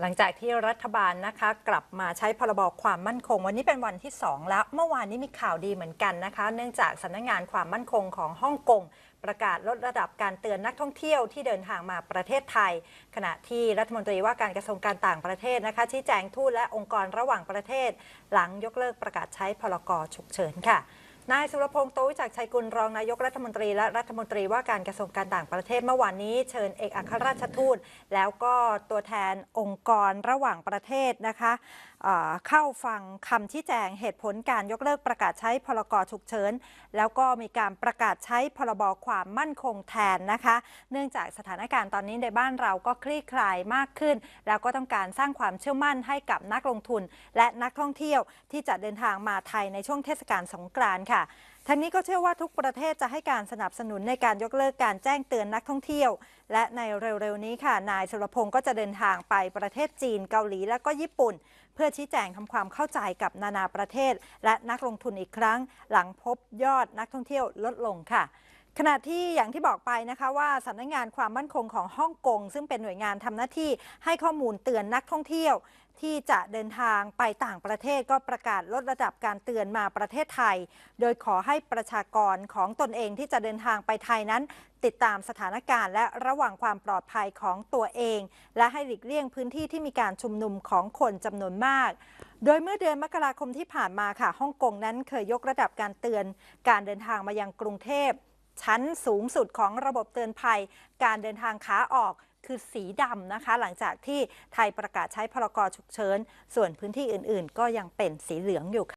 หลังจากที่รัฐบาลนะคะกลับมาใช้พรบความมั่นคง วันนี้เป็นวันที่ 2 แล้ว เมื่อวานนี้มีข่าวดีเหมือนกันนะคะ เนื่องจากสำนักงานความมั่นคงของฮ่องกงประกาศลดระดับการเตือนนักท่องเที่ยวที่เดินทางมาประเทศไทย ขณะที่รัฐมนตรีว่าการกระทรวงการต่างประเทศนะคะ ชี้แจงทูตและองค์กรระหว่างประเทศ หลังยกเลิกประกาศใช้พรกฉุกเฉินค่ะ นายสุรพงษ์โตวิจักชัยกุลรองนายกรัฐมนตรี และรัฐมนตรีว่าการกระทรวงการต่างประเทศเมื่อวานนี้เชิญเอกอัครราชทูต แล้วก็ตัวแทนองค์กรระหว่างประเทศนะคะเเข้าฟังคำชี้แจงเหตุผลการยกเลิกประกาศใช้พรกฉุกเฉินแล้วก็มีการประกาศใช้พรบความมั่นคงแทนนะคะ เนื่องจากสถานการณ์ตอนนี้ในบ้านเราก็คลี่คลายมากขึ้น แล้วก็ต้องการสร้างความเชื่อมั่นให้กับนักลงทุน และนักท่องเที่ยวที่จะเดินทางมาไทยในช่วงเทศกาลสงกรานต์ค่ะทั้งนี้ก็เชื่อว่าทุกประเทศจะให้การสนับสนุนในการยกเลิกการแจ้งเตือนนักท่องเที่ยว และในเร็วๆนี้ค่ะ นายสุรพงศ์ก็จะเดินทางไปประเทศจีนเกาหลี และก็ญี่ปุ่น เพื่อชี้แจงทำความเข้าใจกับนานาประเทศ และนักลงทุนอีกครั้ง หลังพบยอดนักท่องเที่ยวลดลงค่ะขณะที่อย่างที่บอกไปนะคะว่าสำนักงานความมั่นคงของฮ่องกง ซึ่งเป็นหน่วยงานทำหน้าที่ให้ข้อมูลเตือนนักท่องเที่ยว ที่จะเดินทางไปต่างประเทศก็ประกาศลดระดับการเตือนมาประเทศไทย โดยขอให้ประชากรของตนเองที่จะเดินทางไปไทยนั้น ติดตามสถานการณ์ และระวังความปลอดภัยของตัวเอง และให้หลีกเลี่ยงพื้นที่ที่มีการชุมนุมของคนจำนวนมาก โดยเมื่อเดือนมกราคมที่ผ่านมาค่ะฮ่องกงนั้นเคยยกระดับการเตือน การเดินทางมายังกรุงเทพ ชั้นสูงสุดของระบบเตือนภัย การเดินทางขาออกคือสีดำนะคะ หลังจากที่ไทยประกาศใช้พรกฉุกเฉิน ส่วนพื้นที่อื่น ๆ ก็ยังเป็นสีเหลืองอยู่ค่ะ